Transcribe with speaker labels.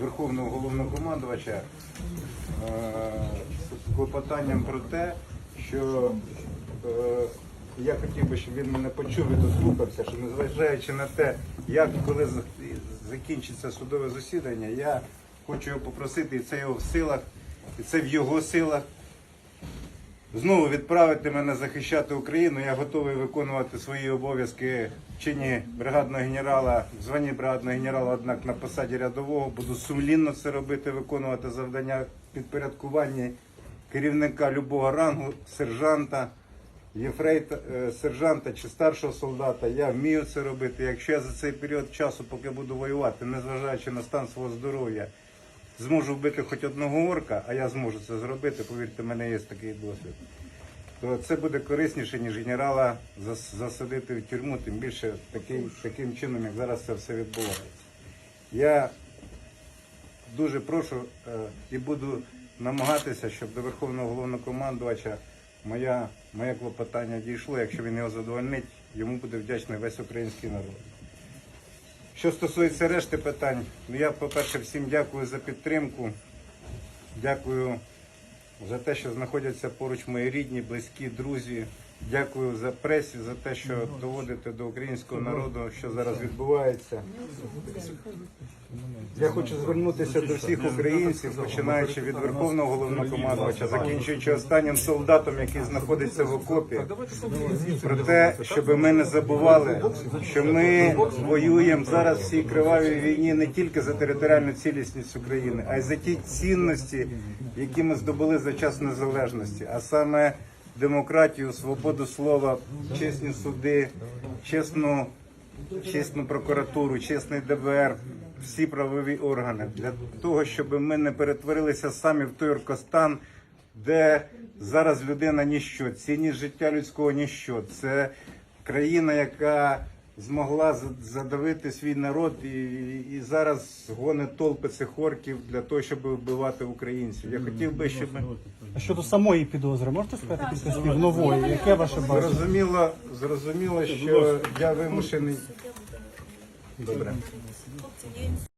Speaker 1: Верховного головнокомандувача е, з клопотанням про те, що е, я хотів би, щоб він мене почув і дослухався, що незважаючи на те, як коли закінчиться судове засідання, я хочу його попросити, і це його в силах, і це в його силах. Знову відправити мене захищати Україну. Я готовий виконувати свої обов'язки в чині бригадного генерала, в званні бригадного генерала, однак на посаді рядового. Буду сумлінно це робити, виконувати завдання підпорядкування керівника любого рангу, сержанта, єфрейта, е, сержанта чи старшого солдата. Я вмію це робити. Якщо я за цей період часу, поки буду воювати, незважаючи на стан свого здоров'я, зможу вбити хоч одного орка, а я зможу це зробити, повірте, в мене є такий досвід. То це буде корисніше, ніж генерала засадити в тюрму, тим більше таким, таким чином, як зараз це все відбувається. Я дуже прошу е, і буду намагатися, щоб до Верховного головнокомандувача моє клопотання дійшло. Якщо він його задовольнить, йому буде вдячний весь український народ. Що стосується решти питань, я, по-перше, всім дякую за підтримку. Дякую за те, що знаходяться поруч мої рідні, близькі, друзі. Дякую за пресі, за те, що доводите до українського народу, що зараз відбувається. Я хочу звернутися до всіх українців, починаючи від Верховного головнокомандувача, закінчуючи останнім солдатом, який знаходиться в окопі, про те, щоб ми не забували, що ми воюємо зараз в цій кривавій війні не тільки за територіальну цілісність України, а й за ті цінності, які ми здобули за час незалежності, а саме демократію, свободу слова, чесні суди, чесну чесну прокуратуру, чесний ДБР, всі правові органи для того, щоб ми не перетворилися самі в той оркостан, де зараз людина ніщо, цінність життя людського ніщо. Це країна, яка змогла за- задавити свій народ і, і зараз гонить толпи цих орків для того, щоб вбивати українців. Я хотів би, щоб
Speaker 2: А щодо самої підозри, можете сказати кілька слів нової? Яке ваше бачення?
Speaker 1: зрозуміло, зрозуміло, що я вимушений. Добре.